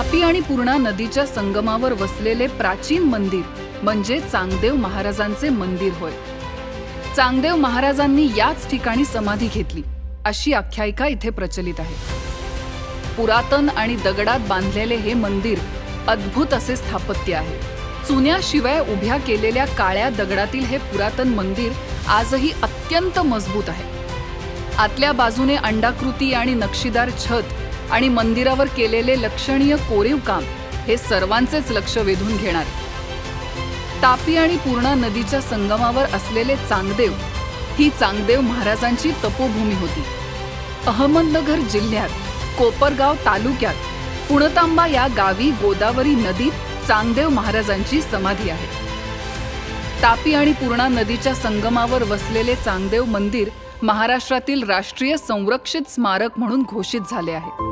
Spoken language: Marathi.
तापी आणि पूर्णा नदीच्या संगमावर वसलेले प्राचीन मंदिर म्हणजे चांगदेव महाराजांचे मंदिर होय. चांगदेव महाराजांनी याच ठिकाणी समाधी घेतली अशी आख्यायिका इथे प्रचलित आहे. पुरातन आणि दगडात बांधलेले हे मंदिर अद्भुत असे स्थापत्य आहे. चुन्याशिवाय उभ्या केलेल्या काळ्या दगडातील हे पुरातन मंदिर आजही अत्यंत मजबूत आहे. आतल्या बाजूने अंडाकृती आणि नक्षीदार छत आणि मंदिरावर केलेले लक्षणीय कोरीव काम हे सर्वांचेच लक्ष वेधून घेणार. तापी आणि पूर्णा नदीच्या संगमावर असलेले चांगदेव ही चांगदेव महाराजांची तपोभूमी होती. अहमदनगर जिल्ह्यात कोपरगाव तालुक्यात पुणतांबा या गावी गोदावरी नदीत चांगदेव महाराजांची समाधी आहे. तापी आणि पूर्णा नदीच्या संगमावर वसलेले चांगदेव मंदिर महाराष्ट्रातील राष्ट्रीय संरक्षित स्मारक म्हणून घोषित झाले आहे.